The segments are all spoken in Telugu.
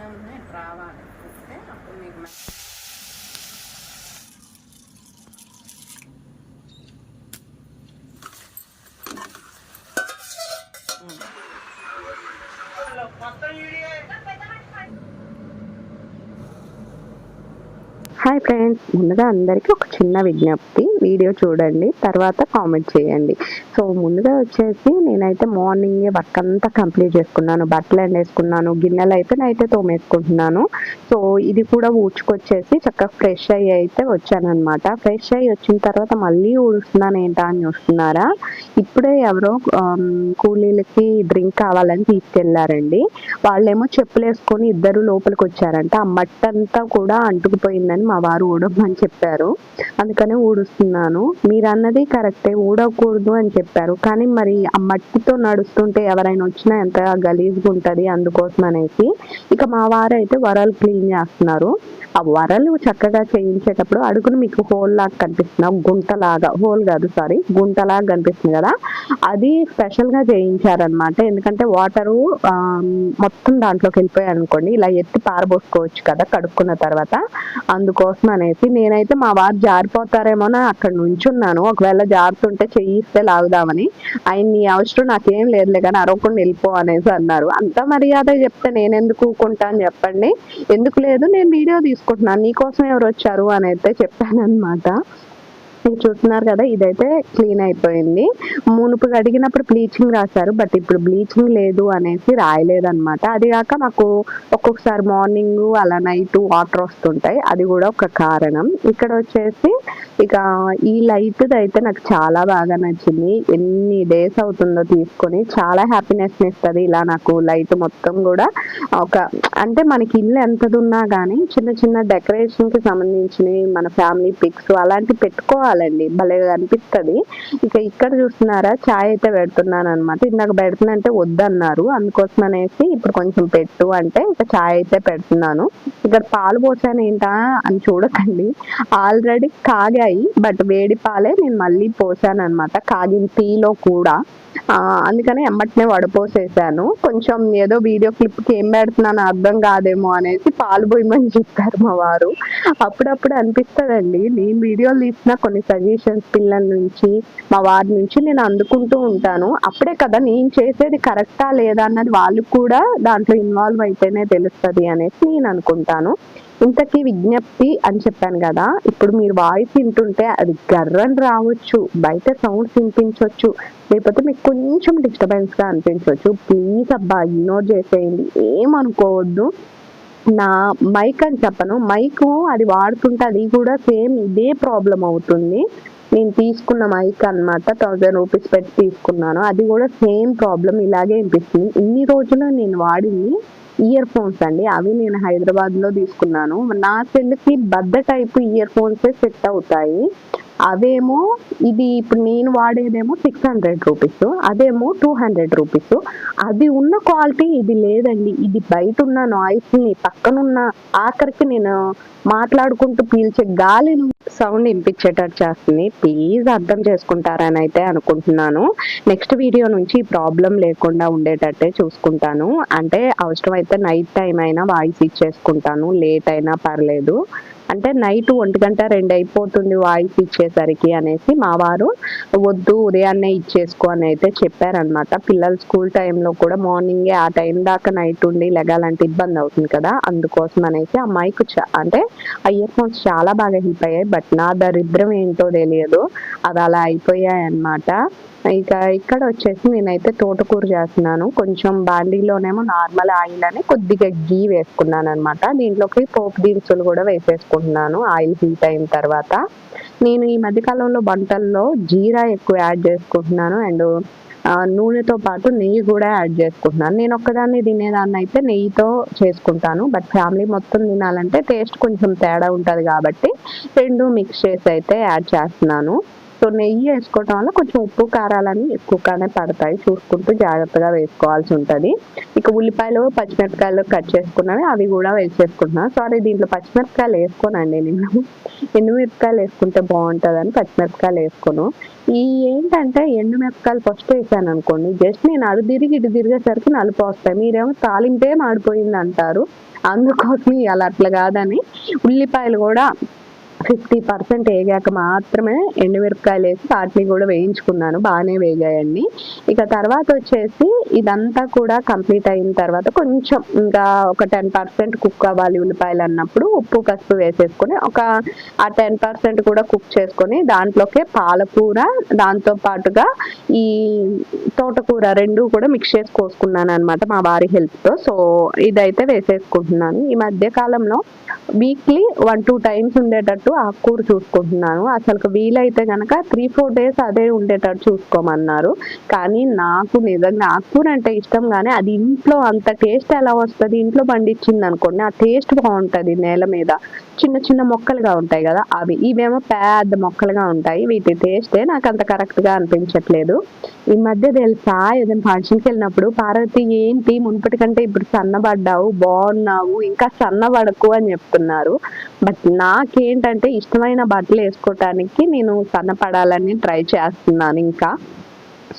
వెంటనే ఇటు రావాలి వస్తే అప్పుడు మీకు హాయ్ ఫ్రెండ్స్ ముందుగా అందరికీ ఒక చిన్న విజ్ఞప్తి. వీడియో చూడండి తర్వాత కామెంట్ చేయండి. సో ముందుగా వచ్చేసి నేనైతే మార్నింగే వర్క్ అంతా కంప్లీట్ చేసుకున్నాను. బట్టలు ఎండేసుకున్నాను గిన్నెలు అయితే నైతే తోమేసుకుంటున్నాను. సో ఇది కూడా ఊడ్చుకొచ్చేసి చక్కగా ఫ్రెష్ అయ్యి అయితే వచ్చానమాట ఫ్రెష్ అయ్యి వచ్చిన తర్వాత మళ్ళీ ఊడుస్తున్నాను ఏంటా అని చూస్తున్నారా? ఇప్పుడే ఎవరో కూలీలకి డ్రింక్ కావాలని తీసుకెళ్ళారండి. వాళ్ళేమో చెప్పులు వేసుకొని ఇద్దరు లోపలికి వచ్చారంట. ఆ మట్టంతా కూడా అంటుకుపోయిందని మా వారు ఊడమని చెప్పారు. అందుకనే ఊడుస్తున్నాను. మీరు అన్నది కరెక్టే ఊడకూడదు అని చెప్పారు. కానీ మరి ఆ మట్టితో నడుస్తుంటే ఎవరైనా వచ్చినా ఎంత గలీజ్గా ఉంటది అందుకోసం అనేసి. ఇక మా వారు అయితే వరలు క్లీన్ చేస్తున్నారు. ఆ వరలు చక్కగా చేయించేటప్పుడు అడుగును మీకు హోల్ లాగా కనిపిస్తుంది. గుంటలాగా హోల్ కాదు సారీ గుంటలాగా కనిపిస్తుంది కదా. అది స్పెషల్గా చేయించారనమాట ఎందుకంటే వాటరు మొత్తం దాంట్లోకి వెళ్ళిపోయాయి అనుకోండి ఇలా ఎత్తి పారబోసుకోవచ్చు కదా కడుక్కున్న తర్వాత. అందుకు కోసం అనేసి నేనైతే మా వారు జారిపోతారేమో అని అక్కడ నుంచున్నాను. ఒకవేళ జారుతుంటే చెయ్యిస్తే లాగుదామని. ఆయన నీ అవసరం నాకేం లేదులే కానీ అరవకుండా వెళ్ళిపో అనేసి అన్నారు. అంత మర్యాద చెప్తే నేను ఎందుకు ఊరుకుంటాను చెప్పండి. ఎందుకు లేదు నేను వీడియో తీసుకుంటున్నాను. నీకోసం ఎవరు వచ్చారు అని అయితే చెప్పాను అనమాట ఇది చూస్తున్నారు కదా ఇదైతే క్లీన్ అయిపోయింది. మునుపు అడిగినప్పుడు బ్లీచింగ్ రాశారు బట్ ఇప్పుడు బ్లీచింగ్ లేదు అనేసి రాయలేదనమాట అది కాక మాకు ఒక్కొక్కసారి మార్నింగ్ అలా నైట్ వాటర్ వస్తుంటాయి అది కూడా ఒక కారణం. ఇక్కడ వచ్చేసి ఇక ఈ లైట్ అయితే నాకు చాలా బాగా నచ్చింది. ఎన్ని డేస్ అవుతుందో తీసుకొని చాలా హ్యాపీనెస్ ఇస్తుంది ఇలా నాకు లైట్ మొత్తం కూడా. ఒక అంటే మనకి ఇల్లు ఎంతది ఉన్నా కానీ చిన్న చిన్న డెకరేషన్కి సంబంధించినవి మన ఫ్యామిలీ పిక్స్ అలాంటివి పెట్టుకోవాలి. పెట్టుకోవాలండి భలే అనిపిస్తుంది. ఇక ఇక్కడ చూస్తున్నారా చాయ్ అయితే పెడుతున్నాను అనమాట ఇందాక పెడుతున్నంటే వద్దన్నారు. అందుకోసం అనేసి ఇప్పుడు కొంచెం పెట్టు అంటే ఇక చాయ్ అయితే పెడుతున్నాను. ఇక్కడ పాలు పోసాను ఏంటా అని చూడకండి. ఆల్రెడీ కాగాయి బట్ వేడి పాలే నేను మళ్ళీ పోసాను అనమాట కాగిన టీలో కూడా. అందుకని ఎమ్మటనే వడపోసేసాను. కొంచెం ఏదో వీడియో క్లిప్కి ఏం పెడుతున్నాను అర్థం కాదేమో అనేసి పాలు పోయమని చెప్పారు మా వారు. అప్పుడప్పుడు అనిపిస్తుందండి నేను వీడియోలు తీసిన కొన్ని సజెషన్స్ పిల్లల నుంచి మా వారి నుంచి నేను అందుకుంటూ ఉంటాను. అప్పుడే కదా నేను చేసేది కరెక్టా లేదా అన్నది వాళ్ళు కూడా దాంట్లో ఇన్వాల్వ్ అయితేనే తెలుస్తుంది అనేసి నేను అనుకుంటాను. ఇంతకీ విజ్ఞప్తి అని చెప్పాను కదా ఇప్పుడు మీరు వాయిస్ వింటుంటే అది గర్రని రావచ్చు బయట సౌండ్స్ వినిపించవచ్చు లేకపోతే మీకు కొంచెం డిస్టర్బెన్స్గా అనిపించవచ్చు. ప్లీజ్ అబ్బా ఇగ్నోర్ చేసేయండి. ఏమనుకోవద్దు నా మైక్ అని చెప్పను. మైక్ అది వాడుతుంటే అది కూడా సేమ్ ఇదే ప్రాబ్లం అవుతుంది. నేను తీసుకున్న మైక్ అన్నమాట థౌజండ్ రూపీస్ పెట్టి తీసుకున్నాను. అది కూడా సేమ్ ప్రాబ్లం ఇలాగే అనిపిస్తుంది ఇన్ని రోజులు నేను వాడింది ఇయర్ ఫోన్స్ అండి. అవి నేను హైదరాబాద్లో తీసుకున్నాను. నా సెల్కి బద్ద టైప్ ఇయర్ ఫోన్స్ సెట్ అవుతాయి. అవేమో ఇది ఇప్పుడు నేను వాడేదేమో సిక్స్ హండ్రెడ్ రూపీస్ అదేమో టూ హండ్రెడ్ రూపీస్ అది ఉన్న క్వాలిటీ ఇది లేదండి. ఇది బయట ఉన్న నాయిస్ని పక్కనున్న ఆఖరికి నేను మాట్లాడుకుంటూ పీల్చే గాలి సౌండ్ వినిపించేటట్టు చేస్తుంది. ప్లీజ్ అర్థం చేసుకుంటారని అయితే అనుకుంటున్నాను. నెక్స్ట్ వీడియో నుంచి ఈ ప్రాబ్లం లేకుండా ఉండేటట్టే చూసుకుంటాను. అంటే అవసరమైతే నైట్ టైం అయినా వాయిస్ ఇచ్చేసుకుంటాను లేట్ అయినా పర్లేదు. అంటే నైట్ ఒంటి గంట రెండు అయిపోతుంది వాయిస్ ఇచ్చేసరికి అనేసి మా వారు వద్దు ఉదయాన్నే ఇచ్చేసుకో అని అయితే చెప్పారనమాట పిల్లలు స్కూల్ టైంలో కూడా మార్నింగే ఆ టైం దాకా నైట్ ఉండి లెగాలంటే ఇబ్బంది అవుతుంది కదా అందుకోసం అనేసి ఆ మైక్ అంటే ఆ ఇయర్ ఫోన్స్ చాలా బాగా హెల్ప్ అయ్యాయి బట్ నా దరిద్రం ఏంటో తెలియదు. అది అలా అయిపోయాయి అన్నమాట ఇక ఇక్కడ వచ్చేసి నేనైతే తోటకూర చేస్తున్నాను. కొంచెం బాండీలోనేమో నార్మల్ ఆయిల్ అని కొద్దిగా గీ వేసుకున్నాను అనమాట దీంట్లోకి పోపు దినుసులు కూడా వేసేసుకుంటున్నాను ఆయిల్ హీట్ అయిన తర్వాత. నేను ఈ మధ్యకాలంలో వంటల్లో జీరా ఎక్కువ యాడ్ చేసుకుంటున్నాను అండ్ నూనెతో పాటు నెయ్యి కూడా యాడ్ చేసుకుంటున్నాను. నేను ఒక్కదాన్ని తినేదాన్ని అయితే నెయ్యితో చేసుకుంటాను బట్ ఫ్యామిలీ మొత్తం తినాలంటే టేస్ట్ కొంచెం తేడా ఉంటుంది కాబట్టి రెండు మిక్స్ చేసి అయితే యాడ్ చేస్తున్నాను. సో నెయ్యి వేసుకోవటం వల్ల కొంచెం ఉప్పు కారాలని ఎక్కువగానే పడతాయి. చూసుకుంటూ జాగ్రత్తగా వేసుకోవాల్సి ఉంటుంది. ఇక ఉల్లిపాయలు పచ్చిమిరపకాయలు కట్ చేసుకున్నవి అవి కూడా వేసేసుకుంటున్నాను సారీ దీంట్లో పచ్చిమిరపకాయలు వేసుకోనండి నేను. ఎండుమిరపకాయలు వేసుకుంటే బాగుంటుందని పచ్చిమిరపకాయలు వేసుకోను. ఈ ఏంటంటే ఎండుమిరపకాయలు ఫస్ట్ వేసాను అనుకోండి. జస్ట్ నేను అటు తిరిగి ఇటు తిరిగేసరికి నలుపు వస్తాయి. మీరేమో తాలింపే మాడిపోయింది అంటారు అందుకోసం అలా అట్లా కాదని ఉల్లిపాయలు కూడా ఫిఫ్టీ పర్సెంట్ వేగాక మాత్రమే ఎండుమిరపకాయలు వేసి వాటిని కూడా వేయించుకున్నాను. బాగానే వేగాయండి. ఇక తర్వాత వచ్చేసి ఇదంతా కూడా కంప్లీట్ అయిన తర్వాత కొంచెం ఇంకా ఒక టెన్ పర్సెంట్ కుక్ అవ్వాలి ఉల్లిపాయలు అన్నప్పుడు ఉప్పు పసుపు వేసేసుకొని ఒక ఆ టెన్ పర్సెంట్ కూడా కుక్ చేసుకొని దాంట్లోకే పాలకూర దాంతో పాటుగా ఈ తోటకూర రెండు కూడా మిక్స్ చేసి కోసుకున్నాను అనమాట మా వారి హెల్ప్తో సో ఇదైతే వేసేసుకుంటున్నాను. ఈ మధ్య కాలంలో వీక్లీ వన్ టూ టైమ్స్ ఉండేటట్టు ఆకుకూర చూసుకుంటున్నాను. అసలు వీలైతే కనుక త్రీ ఫోర్ డేస్ అదే ఉండేటట్టు చూసుకోమన్నారు. కానీ నాకు నిజంగా ఆకుకూర అంటే ఇష్టం కానీ అది ఇంట్లో అంత టేస్ట్ ఎలా వస్తుంది? ఇంట్లో పండించింది అనుకోండి ఆ టేస్ట్ బాగుంటుంది నేల మీద. చిన్న చిన్న మొక్కలుగా ఉంటాయి కదా అవి. ఇవేమో పెద్ద మొక్కలుగా ఉంటాయి. వీటి టేస్టే నాకు అంత కరెక్ట్గా అనిపించట్లేదు. ఈ మధ్య తెలుసా? ఏదైనా ఫంక్షన్కి వెళ్ళినప్పుడు పార్వతి ఏంటి? మునుపటి కంటే ఇప్పుడు సన్నబడ్డావు బాగున్నావు ఇంకా సన్నబడకు అని చెప్తున్నారు. బట్ నాకేంటంటే అంటే ఇష్టమైన బట్టలు వేసుకోవటానికి నేను సన్నపడాలని ట్రై చేస్తున్నాను ఇంకా.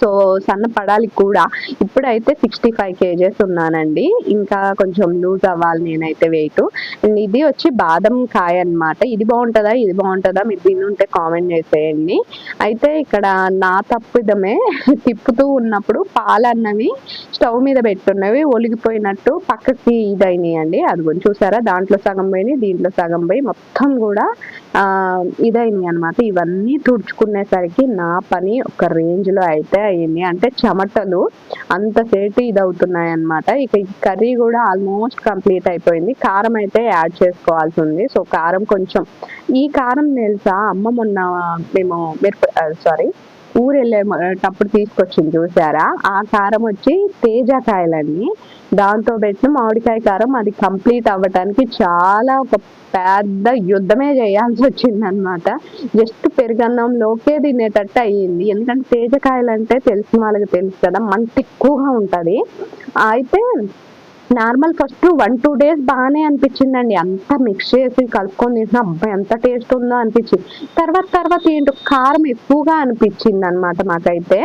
సో సన్న పడాలి కూడా. ఇప్పుడైతే సిక్స్టీ ఫైవ్ కేజెస్ ఉన్నానండి. ఇంకా కొంచెం లూజ్ అవ్వాలి నేనైతే వెయిట్. ఇది వచ్చి బాదం కాయ అన్నమాట. ఇది బాగుంటుందా? ఇది బాగుంటుందా? మీరు తినుంటే కామెంట్ చేసేయండి. అయితే ఇక్కడ నా తప్పిదమే. తిప్పుతూ ఉన్నప్పుడు పాలన్నవి స్టవ్ మీద పెట్టున్నవి ఒలిగిపోయినట్టు పక్కకి ఇదైనాయండి. అండి అది కొంచెం చూసారా? దాంట్లో సగం పోయినాయి దీంట్లో సగం పోయి మొత్తం కూడా ఇదైనాయి అనమాట ఇవన్నీ తుడుచుకునేసరికి నా పని ఒక రేంజ్లో అయితే అయింది. అంటే చెమటలు అంతసేపు ఇది అవుతున్నాయి అనమాట ఇక ఈ కర్రీ కూడా ఆల్మోస్ట్ కంప్లీట్ అయిపోయింది. కారం అయితే యాడ్ చేసుకోవాల్సి ఉంది. సో కారం కొంచెం ఈ కారం తెలుసా? అమ్మ మొన్న మేము మిరప సారీ ఊరు వెళ్ళేటప్పుడు తీసుకొచ్చింది చూసారా? ఆ కారం వచ్చి తేజకాయలండి దాంతో పెట్టిన మామిడికాయ కారం అది కంప్లీట్ అవ్వటానికి చాలా ఒక పెద్ద యుద్ధమే చేయాల్సి వచ్చింది అనమాట జస్ట్ పెరుగన్నంలోకే తినేటట్టు అయ్యింది. ఎందుకంటే తేజకాయలు అంటే తెలిసిన వాళ్ళకి తెలుసు కదా మంట ఎక్కువగా ఉంటుంది. అయితే normal first one two days బాగానే అనిపించిందండి. అంతా మిక్స్ చేసి కలుపుకొని తింటున్నా. అబ్బాయి ఎంత టేస్ట్ ఉందో అనిపించింది. తర్వాత తర్వాత ఏంటో కారం ఎక్కువగా అనిపించింది అనమాట మాకైతే.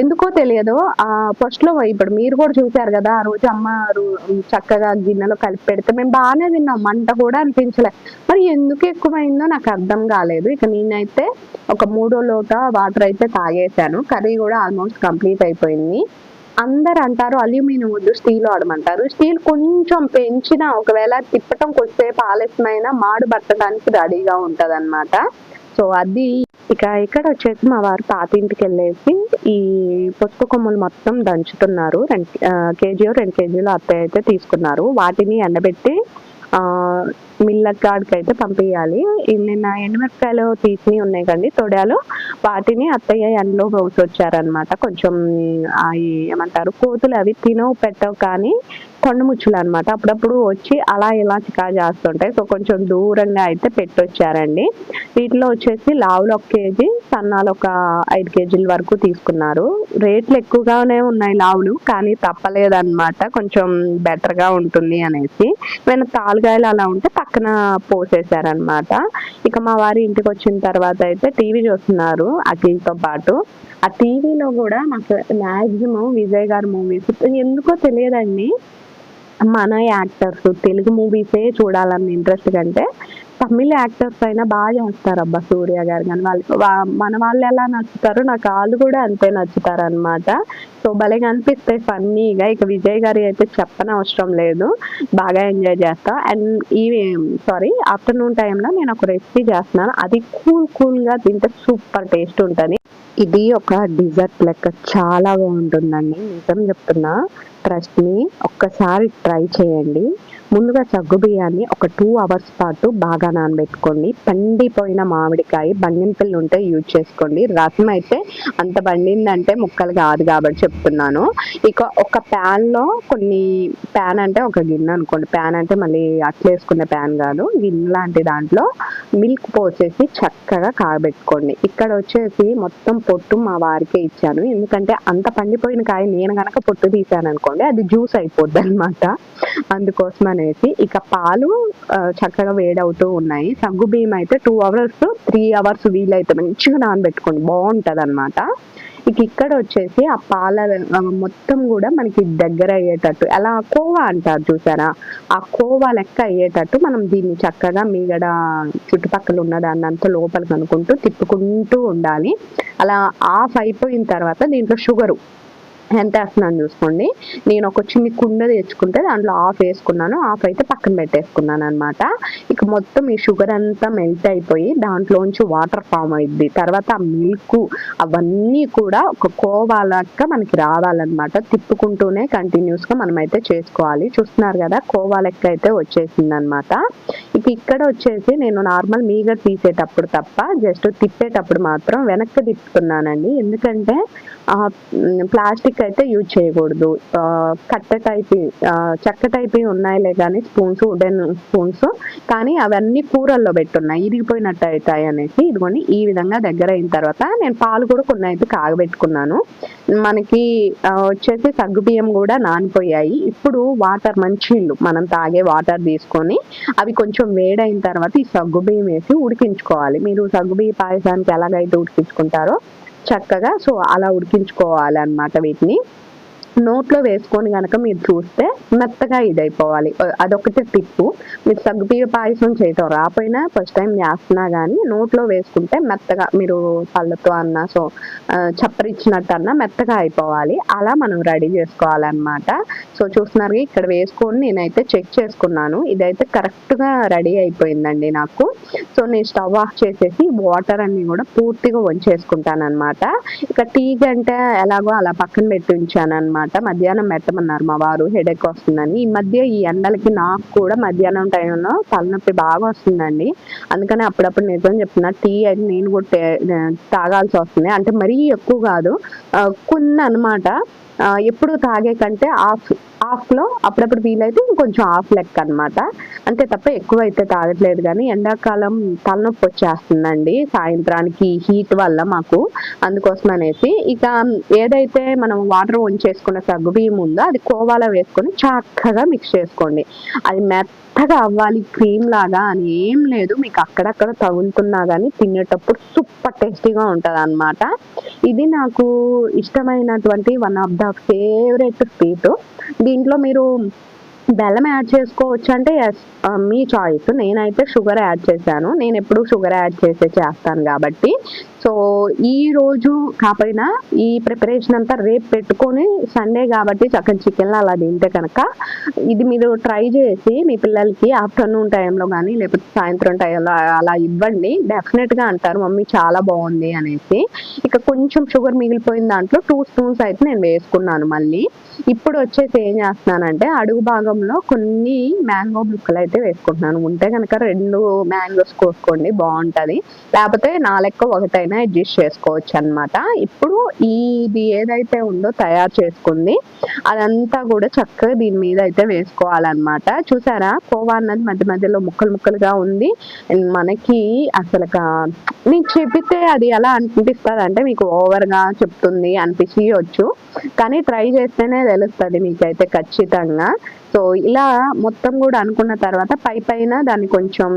ఎందుకో తెలియదు. ఆ ఫస్ట్లో ఇప్పుడు మీరు కూడా చూసారు కదా ఆ రోజు అమ్మ చక్కగా గిన్నెలో కలిపి పెడితే మేము బాగానే తిన్నాం. మంట కూడా అనిపించలే. మరి ఎందుకు ఎక్కువైందో నాకు అర్థం కాలేదు. ఇక నేనైతే ఒక మూడో లోట వాటర్ అయితే తాగేశాను. కర్రీ కూడా ఆల్మోస్ట్ కంప్లీట్ అయిపోయింది. అందరు అంటారు అల్యూమినియం వద్దు స్టీల్ వాడమంటారు. స్టీల్ కొంచెం పెంచిన ఒకవేళ తిప్పటం కొద్దిసేపు ఆలస్యమైన మాడు పట్టడానికి రెడీగా ఉంటది సో అది ఇక ఇక్కడ వచ్చేసి మా వారు పాతింటికి వెళ్ళేసి ఈ పొత్తు కొమ్ములు మొత్తం దంచుతున్నారు. రెండు కేజీ రెండు కేజీలు అత్తయ్య అయితే తీసుకున్నారు. వాటిని ఎండబెట్టి ఆ మిల్లర్ కాడికి అయితే పంపించాలి నిన్న ఎండుమిరపకాయలు తీసినవి ఉన్నాయి కండి తొడాలు. వాటిని అత్తయ్య ఎండలో పోసి వచ్చారనమాట కొంచెం ఏమంటారు కోతులు అవి తినవు పెట్టవు కానీ కొండముచ్చులు అనమాట అప్పుడప్పుడు వచ్చి అలా ఇలా చికా చేస్తుంటాయి. సో కొంచెం దూరంగా అయితే పెట్టొచ్చారండి. వీటిలో వచ్చేసి లావులు ఒక కేజీ సన్నాలు ఒక ఐదు కేజీల వరకు తీసుకున్నారు. రేట్లు ఎక్కువగానే ఉన్నాయి లావులు కానీ తప్పలేదన్నమాట కొంచెం బెటర్గా ఉంటుంది అనేసి. ఏమైనా తాలుగాయలు అలా ఉంటే పక్కన పోసేసారనమాట. ఇక మా వారి ఇంటికి వచ్చిన తర్వాత అయితే టీవీ చూస్తున్నారు అఖిల్తో పాటు. ఆ టీవీలో కూడా నాకు మ్యాక్సిమం విజయ్ గారి మూవీస్. ఎందుకో తెలియదండి. మన యాక్టర్స్ తెలుగు మూవీసే చూడాలన్న ఇంట్రెస్ట్ కంటే తమిళ యాక్టర్స్ అయినా బాగా చేస్తారు అబ్బా సూర్య గారు. కానీ వాళ్ళు మన వాళ్ళు ఎలా నచ్చుతారో నాకు వాళ్ళు కూడా అంతే నచ్చుతారు అనమాట సో భలే కనిపిస్తాయి ఫన్నీగా. ఇక విజయ్ గారి అయితే చెప్పనవసరం లేదు. బాగా ఎంజాయ్ చేస్తా. అండ్ ఈ సారీ ఆఫ్టర్నూన్ టైంలో నేను ఒక రెసిపీ చేస్తున్నాను. అది కూల్ కూల్గా తింటే సూపర్ టేస్ట్ ఉంటుంది. ఇది ఒక డిజర్ట్ లెక్క. చాలా బాగుంటుందండి. నిజం చెప్తున్నా. ట్రస్ట్ మీ ఒక్కసారి ట్రై చేయండి. ముందుగా సగ్గు బియ్యాన్ని ఒక టూ అవర్స్ పాటు బాగా నానబెట్టుకోండి. పండిపోయిన మామిడికాయ బంగినపిల్లి ఉంటే యూజ్ చేసుకోండి. రసం అయితే అంత పండిందంటే ముక్కలు కాదు కాబట్టి చెప్తున్నాను. ఇక ఒక ప్యాన్లో కొన్ని ప్యాన్ అంటే ఒక గిన్నె అనుకోండి. ప్యాన్ అంటే మళ్ళీ అట్లా వేసుకునే ప్యాన్ కాదు. గిన్నె లాంటి దాంట్లో మిల్క్ పోసేసి చక్కగా కాగబెట్టుకోండి ఇక్కడ వచ్చేసి మొత్తం పొట్టు మా వారికే ఇచ్చాను. ఎందుకంటే అంత పండిపోయిన కాయ నేను కనుక పొట్టు తీసాను అనుకోండి అది జ్యూస్ అయిపోద్ది అనమాట అందుకోసమని అనేసి ఇక పాలు చక్కగా వేడవుతూ ఉన్నాయి. సగ్గు బియ్యం అయితే టూ అవర్స్ త్రీ అవర్స్ వీలైతే మంచిగా నానబెట్టుకోండి. బాగుంటుంది అనమాట ఇక ఇక్కడ వచ్చేసి ఆ పాల మొత్తం కూడా మనకి దగ్గర అయ్యేటట్టు. అలా కోవా అంటారు చూసారా? ఆ కోవా లెక్క అయ్యేటట్టు మనం దీన్ని చక్కగా మీగడ చుట్టుపక్కల ఉన్న దాన్ని అంతా లోపలికి అనుకుంటూ తిప్పుకుంటూ ఉండాలి. అలా ఆఫ్ అయిపోయిన తర్వాత దీంట్లో షుగరు ఎంత వేస్తున్నాను చూసుకోండి. నేను ఒక చిన్ని కుండ తెచ్చుకుంటే దాంట్లో ఆఫ్ వేసుకున్నాను. ఆఫ్ అయితే పక్కన పెట్టేసుకున్నాను అనమాట ఇక మొత్తం ఈ షుగర్ అంతా మెల్ట్ అయిపోయి దాంట్లోంచి వాటర్ ఫామ్ అయింది తర్వాత ఆ మిల్క్ అవన్నీ కూడా ఒక కోవాలక్క మనకి రావాలన్నమాట. తిప్పుకుంటూనే కంటిన్యూస్గా మనమైతే మనం అయితే చేసుకోవాలి. చూస్తున్నారు కదా కోవాలెక్క అయితే వచ్చేసింది అనమాట ఇక ఇక్కడ వచ్చేసి నేను నార్మల్ మీగడ తీసేటప్పుడు తప్ప జస్ట్ తిప్పేటప్పుడు మాత్రం వెనక్కి తిప్పుతున్నానండి. ఎందుకంటే ప్లాస్టిక్ అయితే యూజ్ చేయకూడదు. ఆ, కట్టె టైప్ చెక్క టైప్ ఉన్నాయిలే కానీ స్పూన్స్ వుడెన్ స్పూన్స్ కానీ అవన్నీ కూరల్లో పెట్టున్నాయి ఇరిగిపోయినట్టు అవుతాయి అనేసి ఇదిగోండి ఈ విధంగా దగ్గర అయిన తర్వాత నేను పాలు కూడా కొన్ని అయితే కాగబెట్టుకున్నాను. మనకి వచ్చేసి సగ్గు బియ్యం కూడా నానిపోయాయి. ఇప్పుడు వాటర్ మంచినీళ్ళు మనం తాగే వాటర్ తీసుకొని అవి కొంచెం వేడైన తర్వాత ఈ సగ్గు బియ్యం వేసి ఉడికించుకోవాలి. మీరు సగ్గు బియ్య పాయసానికి ఎలాగైతే ఉడికించుకుంటారో చక్కగా సో అలా ఉడికించుకోవాలన్నమాట వీటిని. నోట్లో వేసుకొని కనుక మీరు చూస్తే మెత్తగా ఇదైపోవాలి. అయిపోవాలి అదొకటి టిప్పు. మీరు సగ్గుబియ్య పాయసం చేయటం రాపోయినా ఫస్ట్ టైం చేస్తున్నా కానీ నోట్లో వేసుకుంటే మెత్తగా మీరు పళ్ళతో అన్నా సో చప్పరిచ్చినట్టు అన్నా మెత్తగా అయిపోవాలి. అలా మనం రెడీ చేసుకోవాలన్నమాట. సో చూస్తున్నారు ఇక్కడ వేసుకొని నేనైతే చెక్ చేసుకున్నాను. ఇదైతే కరెక్ట్గా రెడీ అయిపోయిందండి నాకు. సో నేను స్టవ్ ఆఫ్ చేసేసి వాటర్ అన్ని కూడా పూర్తిగా వంచేసుకుంటాను అనమాట ఇక టీ గంట ఎలాగో అలా పక్కన పెట్టి ఉంచాను అనమాట మధ్యాహ్నం పెట్టమన్నారు మా వారు హెడేక్ వస్తుందని. ఈ మధ్య ఈ ఎండలకి నాకు కూడా మధ్యాహ్నం టైంలో తలనొప్పి బాగా వస్తుందండి. అందుకని అప్పుడప్పుడు నిజం చెప్తున్నా టీ అయితే నేను కూడా తాగాల్సి వస్తుంది. అంటే మరీ ఎక్కువ కాదు కొన్ని అనమాట ఎప్పుడు తాగే కంటే ఆఫ్ ఆఫ్లో అప్పుడప్పుడు వీలైతే ఇంకొంచెం ఆఫ్ లెక్క అనమాట అంతే తప్ప ఎక్కువ అయితే తాగట్లేదు కానీ ఎండాకాలం తలనొప్పి వచ్చేస్తుందండి. సాయంత్రానికి హీట్ వల్ల మాకు అందుకోసం అనేసి ఇక ఏదైతే మనం వాటర్ వంచేసుకున్న సగ్గు బియ్యం ఉందో అది కోవాలో వేసుకొని చక్కగా మిక్స్ చేసుకోండి. అది మెత్తగా అవ్వాలి క్రీమ్ లాగా అని ఏం లేదు. మీకు అక్కడక్కడ తగులుతున్నా కానీ తినేటప్పుడు సూపర్ టేస్టీగా ఉంటుంది అనమాట ఇది నాకు ఇష్టమైనటువంటి one of the favourite sweet దీంట్లో మీరు బెల్లం యాడ్ చేసుకోవచ్చు అంటే ఎస్ మీ చాయిస్ నేనైతే షుగర్ యాడ్ చేశాను. నేను ఎప్పుడు షుగర్ యాడ్ చేసే చేస్తాను కాబట్టి. సో ఈ రోజు కాకపోయినా ఈ ప్రిపరేషన్ అంతా రేపు పెట్టుకొని సండే కాబట్టి చక్కని చికెన్లో అలా తింటే కనుక ఇది మీరు ట్రై చేసి మీ పిల్లలకి ఆఫ్టర్నూన్ టైంలో కానీ లేకపోతే సాయంత్రం టైంలో అలా ఇవ్వండి. డెఫినెట్గా అంటారు మమ్మీ చాలా బాగుంది అనేసి. ఇక కొంచెం షుగర్ మిగిలిపోయిన దాంట్లో టూ స్పూన్స్ అయితే నేను వేసుకున్నాను మళ్ళీ. ఇప్పుడు వచ్చేసి ఏం చేస్తున్నానంటే అడుగు భాగంలో కొన్ని మ్యాంగో ముక్కలు అయితే వేసుకుంటున్నాను. ఉంటే కనుక రెండు మ్యాంగోస్ కోసుకోండి బాగుంటుంది. లేకపోతే నా లెక్క ఒకటైనా అడ్జస్ట్ చేసుకోవచ్చు అన్నమాట ఇప్పుడు ఇది ఏదైతే ఉందో తయారు చేసుకుంది అదంతా కూడా చక్కగా దీని మీద అయితే వేసుకోవాలన్నమాట. చూసారా? కోవా అన్నది మధ్య మధ్యలో ముక్కలు ముక్కలుగా ఉంది. మనకి అసలు నేను చెప్పితే అది ఎలా అనిపిస్తుంది అంటే మీకు ఓవర్గా చెప్తుంది అనిపించవచ్చు. కానీ ట్రై చేస్తేనే తెలుస్తుంది మీకైతే ఖచ్చితంగా. సో ఇలా మొత్తం కూడా అనుకున్న తర్వాత పై పైన దాన్ని కొంచెం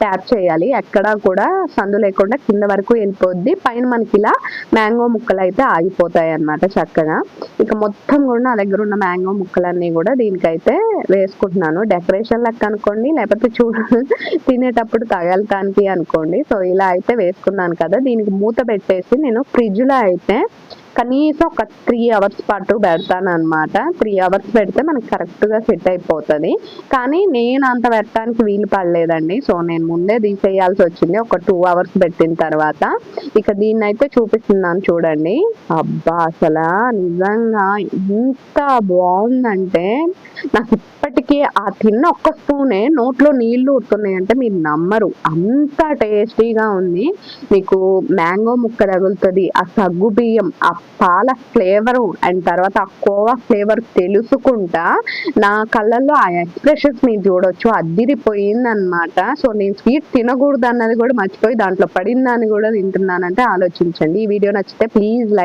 ట్యాప్ చేయాలి. ఎక్కడా కూడా సందు లేకుండా కింద వరకు వెళ్ళిపోద్ది. పైన మనకి ఇలా మ్యాంగో ముక్కలు అయితే ఆగిపోతాయి అన్నమాట చక్కగా. ఇక మొత్తం కూడా నా దగ్గర ఉన్న మ్యాంగో ముక్కలన్నీ కూడా దీనికైతే వేసుకుంటున్నాను. డెకరేషన్ లెక్క అనుకోండి లేకపోతే చూడ తినేటప్పుడు తగలటానికి అనుకోండి. సో ఇలా అయితే వేసుకున్నాను కదా దీనికి మూత పెట్టేసి నేను ఫ్రిడ్జ్లో అయితే కనీసం ఒక త్రీ అవర్స్ పాటు పెడతాను అనమాట త్రీ అవర్స్ పెడితే మనకి కరెక్ట్గా సెట్ అయిపోతుంది. కానీ నేను అంత పెట్టడానికి వీలు పడలేదండి. సో నేను ముందే తీసేయాల్సి వచ్చింది. ఒక టూ అవర్స్ పెట్టిన తర్వాత. ఇక దీన్ని అయితే చూపిస్తున్నాను చూడండి. అబ్బా అసలు నిజంగా ఎంత బాగుందంటే నాకు ఇప్పటికీ ఆ తిన్న ఒక్క స్పూనే నోట్లో నీళ్ళు ఊరుతున్నాయి అంటే మీరు నమ్మరు. అంత టేస్టీగా ఉంది. మీకు మ్యాంగో ముక్క తగులుతుంది. ఆ సగ్గు బియ్యం ఆ పాల ఫ్లేవర్ అండ్ తర్వాత ఆ కోవా ఫ్లేవర్ తెలుసుకుంటా నా కళ్ళల్లో ఆ ఎక్స్ప్రెషన్స్ మీరు చూడొచ్చు. అద్దిరిపోయింది అనమాట సో నేను స్వీట్ తినకూడదు అన్నది కూడా మర్చిపోయి దాంట్లో పడిందని కూడా తింటున్నానంటే ఆలోచించండి. ఈ వీడియో నచ్చితే ప్లీజ్ లైక్